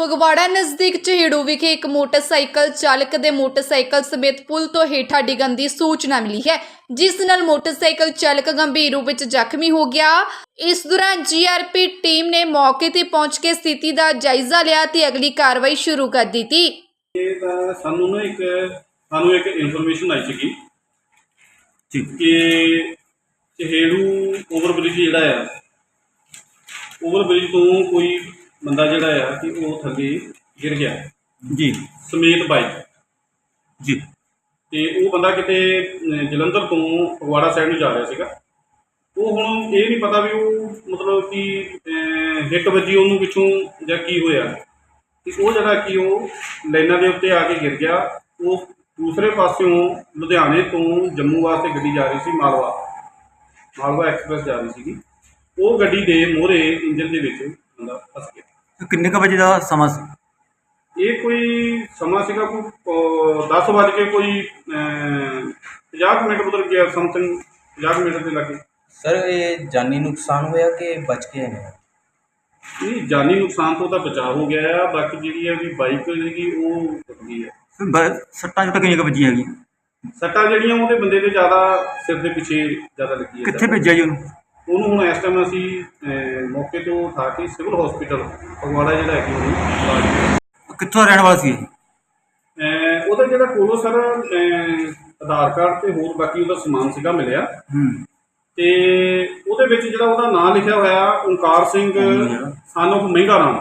ਫਗਵਾੜਾ ਨਜ਼ਦੀਕ ਚਹੇੜੂ ਵਿਖੇ ਇੱਕ ਮੋਟਰਸਾਈਕਲ ਚਾਲਕ ਦੇ ਮੋਟਰਸਾਈਕਲ ਸਮੇਤ ਪੁਲ ਤੋਂ ਹੇਠਾਂ ਡਿੱਗਣ ਦੀ ਸੂਚਨਾ ਮਿਲੀ ਹੈ ਜਿਸ ਨਾਲ ਮੋਟਰਸਾਈਕਲ ਚਾਲਕ ਗੰਭੀਰ ਰੂਪ ਵਿੱਚ ਜ਼ਖਮੀ ਹੋ ਗਿਆ। ਇਸ ਦੌਰਾਨ ਜੀਆਰਪੀ ਟੀਮ ਨੇ ਮੌਕੇ ਤੇ ਪਹੁੰਚ ਕੇ ਸਥਿਤੀ ਦਾ ਜਾਇਜ਼ਾ ਲਿਆ ਤੇ ਅਗਲੀ ਕਾਰਵਾਈ ਸ਼ੁਰੂ ਕਰ ਦਿੱਤੀ। ਇਹ ਤਾਂ ਸਾਨੂੰ ਨਾ ਇੱਕ ਸਾਨੂੰ ਇੱਕ ਇਨਫੋਰਮੇਸ਼ਨ ਆਈ ਸੀਗੀ ਜੀ। ਕਿ ਚਹੇੜੂ ਓਵਰਬ੍ਰਿਜ ਜਿਹੜਾ ਆ ਓਵਰਬ੍ਰਿਜ ਤੋਂ ਕੋਈ ਬੰਦਾ ਜਿਹੜਾ ਆ ਕਿ ਉਹ ਥੱਲੇ ਗਿਰ ਗਿਆ। ਜੀ। ਸਮੇਤ ਬਾਈਕ ਜੀ। ਤੇ ਉਹ ਬੰਦਾ ਕਿਤੇ ਅਹ, ਜਲੰਧਰ ਤੋਂ ਫਗਵਾੜਾ ਸਾਈਡ ਨੂੰ ਜਾ ਰਿਹਾ ਸੀਗਾ। ਉਹ ਹੁਣ ਇਹ ਨਹੀਂ ਪਤਾ ਵੀ ਉਹ ਮਤਲਬ ਕਿ ਹਿੱਟ ਵੱਜੀ ਉਹਨੂੰ ਪਿੱਛੋਂ ਜਾਂ ਕੀ ਹੋਇਆ। ਤੇ ਉਹ ਜਿਹੜਾ ਕਿ ਉਹ ਲਾਈਨਾਂ ਦੇ ਉੱਤੇ ਆ ਕੇ ਗਿਰ ਗਿਆ। ਉਹ ਦੂਸਰੇ ਪਾਸਿਓਂ ਲੁਧਿਆਣੇ ਤੋਂ ਜੰਮੂ ਵਾਸਤੇ ਗੱਡੀ ਜਾ ਰਹੀ ਸੀ ਮਾਲਵਾ। ਮਾਲਵਾ ਐਕਸਪ੍ਰੈਸ ਜਾ ਰਹੀ ਸੀਗੀ। ਉਹ ਗੱਡੀ ਦੇ ਮੋਹਰੇ ਇੰਜਨ ਦੇ ਵਿੱਚ ਬੰਦਾ ਫਸ ਗਿਆ। ਕਿੰਨੇ ਕ ਵਜੇ ਦਾ ਸਮਾਂ ਸੀ? ਇਹ ਕੋਈ ਸਮਾਂ ਸੀਗਾ ਕੋਈ 10 ਵਜੇ ਕੇ ਕੋਈ ਅਹ, 50 ਮਿੰਟ ਮਤਲਬ ਗਿਆ ਸਮਥਿੰਗ 50 ਮਿੰਟ ਦੇ ਲੱਗੇ। ਸਰ ਇਹ ਜਾਨੀ ਨੁਕਸਾਨ ਹੋਇਆ ਕਿ ਬਚ ਕੇ ਨੇ? ਨਹੀਂ ਜਾਨੀ ਨੁਕਸਾਨ ਤੋਂ ਤਾਂ ਬਚਾਅ ਹੋ ਗਿਆ ਆ ਬਾਕੀ ਜਿਹੜੀ ਹੈ ਵੀ ਬਾਈਕ ਜਿਹੜੀ ਉਹ ਟੁੱਟ ਗਈ ਹੈ ਬ- ਸੱਟਾਂ ਜੁੱਟਾਂ ਕਿੰਨੀਆਂ ਕ ਵੱਜੀਆਂ ਹੈਗੀ ਸੱਟਾਂ ਜਿਹੜੀਆਂ ਉਹਦੇ ਬੰਦੇ ਦੇ ਜ਼ਿਆਦਾ ਸਿਰ ਦੇ ਪਿੱਛੇ ਜ਼ਿਆਦਾ ਲੱਗੀ ਹੈ ਕਿੱਥੇ ਭੇਜਿਆ ਜੀ ਉਹਨੂੰ? ਉਹਨੂੰ ਹੁਣ ਇਸ ਟਾਈਮ ਅਸੀਂ ਮੌਕੇ ਤੋਂ ਉਠਾ ਕੇ ਸਿਵਲ ਹਸਪੀਟਲ ਫਗਵਾੜਾ ਜਿਹੜਾ ਹੈ ਕਿ। ਉਹਨੂੰ ਇਲਾਜ। ਕਿੱਥੋਂ ਦਾ ਰਹਿਣ ਵਾਲਾ ਸੀ ਇਹ? ਅਹ, ਉਹਦਾ ਜਿਹੜਾ ਕੋਲੋਂ ਸਰ ਆਧਾਰ ਕਾਰਡ ਤੇ ਹੋਰ ਬਾਕੀ ਉਹਦਾ ਸਮਾਨ ਸੀਗਾ ਮਿਲਿਆ। ਹੂੰ। ਤੇ ਉਹਦੇ ਵਿੱਚ ਜਿਹੜਾ ਉਹਦਾ ਨਾਮ ਲਿਖਿਆ ਹੋਇਆ ਓਂਕਾਰ ਸਿੰਘ ਸਨ of ਮਹਿੰਗਾ ਰਾਮ।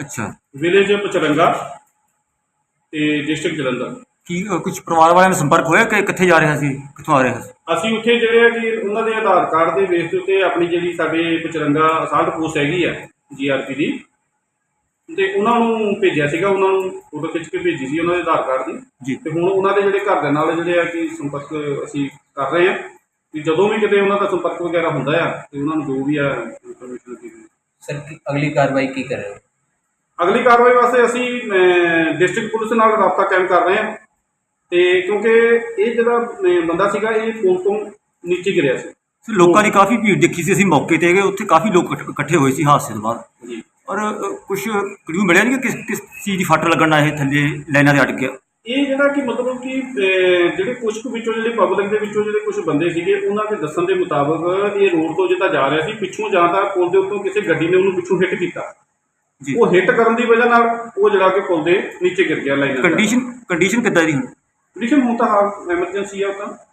ਅੱਛਾ। ਵਿਲੇਜ ਪਚਰੰਗਾ ਤੇ ਡਿਸਟ੍ਰਿਕਟ ਜਲੰਧਰ। ਕੀ ਕੁਝ ਪਰਿਵਾਰ ਵਾਲਿਆਂ ਨਾਲ ਸੰਪਰਕ ਹੋਇਆ ਕਿ ਕਿੱਥੇ ਜਾ ਰਿਹਾ ਸੀ? ਕਿੱਥੋਂ ਆ ਰਿਹਾ ਸੀ? ਅਸੀਂ ਉੱਥੇ ਜਿਹੜੇ ਆ ਕਿ ਉਹਨਾਂ ਦੇ ਆਧਾਰ ਕਾਰਡ ਦੇ ਬੇਸ ਦੇ ਉੱਤੇ ਆਪਣੀ ਜਿਹੜੀ ਸਾਡੇ ਪਚਰੰਗਾ ਅਸਾਲਟ ਪੋਸਟ ਹੈਗੀ ਆ ਜੀਆਰਪੀ ਦੀ ਤੇ ਉਹਨਾਂ ਨੂੰ ਭੇਜਿਆ ਸੀਗਾ ਉਹਨਾਂ ਨੂੰ ਫੋਟੋ ਖਿੱਚ ਕੇ ਭੇਜੀ ਸੀ ਉਹਨਾਂ ਦੇ ਆਧਾਰ ਕਾਰਡ ਦੀ। ਜੀ। ਤੇ ਹੁਣ ਉਹਨਾਂ ਦੇ ਜਿਹੜੇ ਘਰ ਦੇ ਨਾਲ ਜਿਹੜੇ ਆ ਕਿ ਸੰਪਰਕ ਅਸੀਂ ਕਰ ਰਹੇ ਆ ਕਿ ਜਦੋਂ ਵੀ ਕਿਤੇ ਉਹਨਾਂ ਦਾ ਸੰਪਰਕ ਵਗੈਰਾ ਹੁੰਦਾ ਆ ਤੇ ਉਹਨਾਂ ਨੂੰ ਜੋ ਵੀ ਆ ਇਨਫੋਰਮੇਸ਼ਨ ਦਿੱਤੀ ਸਰ ਕੀ ਅਗਲੀ ਕਾਰਵਾਈ ਕੀ ਕਰ ਰਹੇ ਹੋ? ਅਗਲੀ ਕਾਰਵਾਈ ਵਾਸਤੇ ਅਸੀਂ ਡਿਸਟ੍ਰਿਕਟ ਪੁਲਿਸ ਨਾਲ ਰਾਬਤਾ ਕਾਇਮ ਕਰ ਰਹੇ ਹਾਂ ਤੇ ਕਿਉਂਕਿ ਇਹ ਜਿਹੜਾ ਅਹ, ਬੰਦਾ ਸੀਗਾ ਇਹ ਪੁਲ ਤੋਂ ਨੀਚੇ ਗਿਰਿਆ ਸੀ। ਸੋ ਲੋਕਾਂ ਦੀ ਕਾਫੀ ਭੀੜ ਦੇਖੀ ਸੀ ਅਸੀਂ ਮੌਕੇ ਤੇ ਗਏ ਉੱਥੇ ਕਾਫੀ ਲੋਕ ਇਕੱਠ- ਇਕੱਠੇ ਹੋਏ ਸੀ ਹਾਦਸੇ ਤੋਂ ਬਾਅਦ। ਜੀ। ਔਰ ਕੁਝ ਕਲੂ ਮਿਲਿਆ ਨਹੀਂ ਕਿ ਕਿਸ ਕਿਸ ਚੀਜ਼ ਦੀ ਫੱਟ ਲੱਗਣ ਨਾਲ ਇਹ ਥੱਲੇ ਲਾਈਨਾਂ ਦੇ ਅੜ ਗਿਆ? ਇਹ ਜਿਹੜਾ ਕਿ ਮਤਲਬ ਕਿ ਅਹ, ਜਿਹੜੇ ਕੁਝ ਕੁ ਵਿੱਚੋਂ ਜਿਹੜੇ ਪਬਲਿਕ ਦੇ ਵਿੱਚੋਂ ਜਿਹੜੇ ਕੁਝ ਬੰਦੇ ਸੀਗੇ ਉਹਨਾਂ ਦੇ ਦੱਸਣ ਦੇ ਮੁਤਾਬਕ ਇਹ ਰੋਡ ਤੋਂ ਜਿੱਦਾਂ ਜਾ ਰਿਹਾ ਸੀ ਪਿੱਛੋਂ ਜਾਂ ਤਾਂ ਪੁਲ ਦੇ ਉੱਤੋਂ ਕਿਸੇ ਗੱਡੀ ਨੇ ਉਹਨੂੰ ਪਿੱਛੋਂ ਹਿੱਟ ਕੀਤਾ। ਜੀ। ਉਹ ਹਿੱਟ ਕਰਨ ਦੀ ਵਜ੍ਹਾ ਨਾਲ ਉਹ ਜਿਹੜਾ ਕਿ ਪੁਲ ਦੇ ਨੀਚੇ ਗਿਰ ਗਿਆ ਲਾਈਨਾਂ ਕੰਡੀਸ਼ਨ ਕੰਡੀਸ਼ਨ ਕਿੱਦਾਂ ਦੀ ਹੁਣ? ਕੰਡੀਸ਼ਨ ਹੁਣ ਤਾਂ ਐਮਰਜੈਂਸੀ ਆ ਉਹ ਤਾਂ।